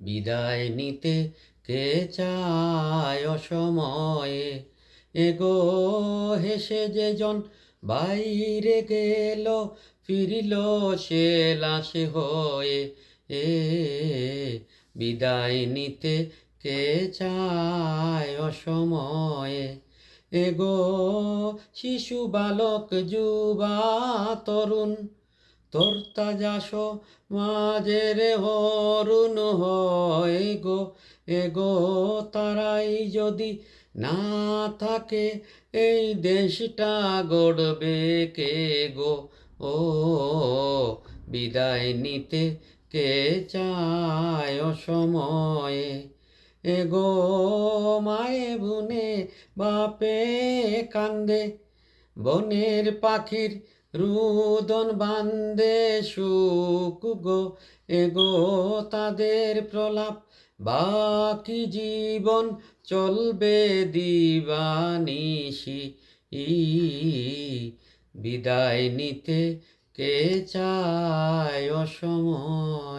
বিদায় নিতে কে চায় অসময়ে? এগো, হেসে যে জন বাইরে গেল, ফিরিল সে লাশ হয়ে। এ, বিদায় নিতে কে চায় অসময়ে? এগো, শিশু বালক, যুবা, তরুণ তোর তাজাস মাঝের অরুণ হয় গো। এগো তারাই যদি না থাকে, এই দেশটা গড়বে কে গো? ও, বিদায় নিতে কে চায় অসময়ে? এগো মায়ে বুনে বাপে কান্দে, বনের পাখির রুদন বান্দে সুখ গো এগো তাদের প্রলাপ। বাকি জীবন চলবে দিবানিশি, ই বিদায় নিতে কে চায় অসময়?